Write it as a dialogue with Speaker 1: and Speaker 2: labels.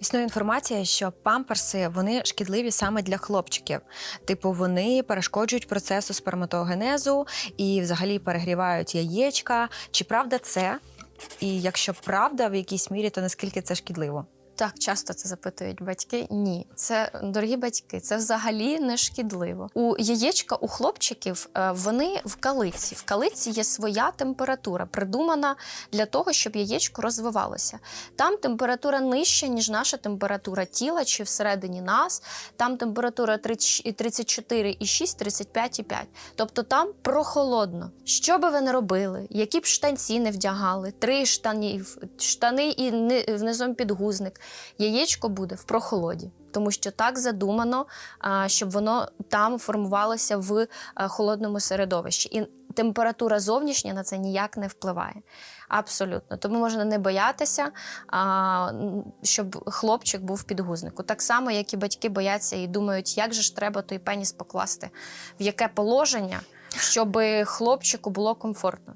Speaker 1: Існує інформація, що памперси вони шкідливі саме для хлопчиків. Типу, вони перешкоджують процесу сперматогенезу і взагалі перегрівають яєчка. Чи правда це? І якщо правда в якійсь мірі, то наскільки це шкідливо?
Speaker 2: Так, часто це запитують батьки. Ні, це дорогі батьки, це взагалі не шкідливо. У яєчка у хлопчиків е, вони в калиці. В калиці є своя температура, придумана для того, щоб яєчко розвивалося. Там температура нижча, ніж наша температура тіла чи всередині нас. Там температура 34,6, 35,5. Тобто там прохолодно. Що би ви не робили, які б штанці не вдягали, три штанів, штани і ни- внизом підгузник, яєчко буде в прохолоді. Тому що так задумано, щоб воно там формувалося в холодному середовищі. І температура зовнішня на це ніяк не впливає. Абсолютно. Тому можна не боятися, щоб хлопчик був в підгузнику. Так само, як і батьки бояться і думають, як же ж треба той пеніс покласти, в яке положення, щоб хлопчику було комфортно.